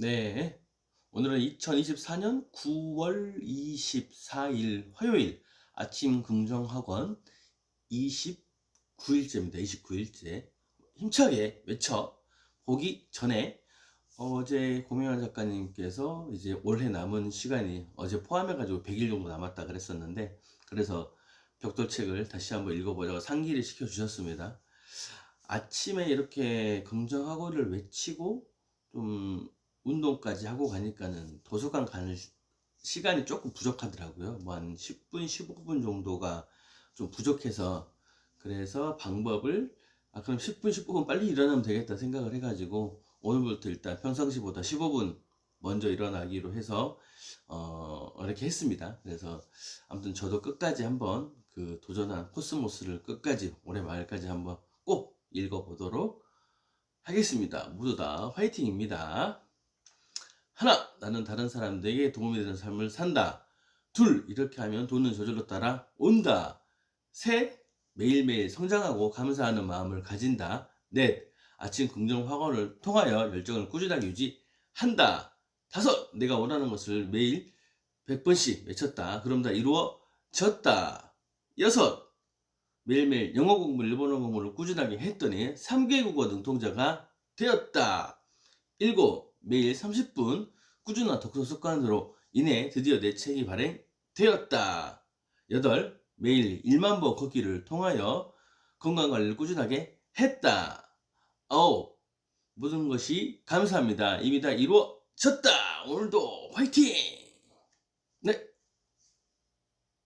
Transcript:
네. 오늘은 2024년 9월 24일 화요일 아침 긍정학원 29일째입니다. 29일째. 힘차게 외쳐 보기 전에 어제 고명환 작가님께서 이제 올해 남은 시간이 어제 포함해가지고 100일 정도 남았다 그랬었는데 그래서 벽돌책을 다시 한번 읽어보려고 상기를 시켜주셨습니다. 아침에 이렇게 긍정학원을 외치고 좀 운동까지 하고 가니까는 도서관 가는 시- 시간이 조금 부족하더라고요. 뭐 한 10분, 15분 정도가 좀 부족해서 그래서 방법을 아 그럼 10분, 15분 빨리 일어나면 되겠다 생각을 해가지고 오늘부터 일단 평상시보다 15분 먼저 일어나기로 해서 어 이렇게 했습니다. 그래서 아무튼 저도 끝까지 한번 그 도전한 코스모스를 끝까지 올해 말까지 한번 꼭 읽어보도록 하겠습니다. 모두 다 화이팅입니다. 하나, 나는 다른 사람들에게 도움이 되는 삶을 산다. 둘, 이렇게 하면 돈은 저절로 따라 온다. 셋, 매일매일 성장하고 감사하는 마음을 가진다. 넷, 아침 긍정 확언을 통하여 열정을 꾸준하게 유지한다. 다섯, 내가 원하는 것을 매일 100번씩 외쳤다. 그럼 다 이루어졌다. 여섯, 매일매일 영어 공부, 일본어 공부를 꾸준하게 했더니 3개 국어 능통자가 되었다. 일곱, 매일 30분 꾸준한 독서 습관으로 인해 드디어 내 책이 발행되었다. 여덟, 매일 1만 번 걷기를 통하여 건강 관리를 꾸준하게 했다. 아홉, 모든 것이 감사합니다. 이미 다 이루어졌다. 오늘도 화이팅!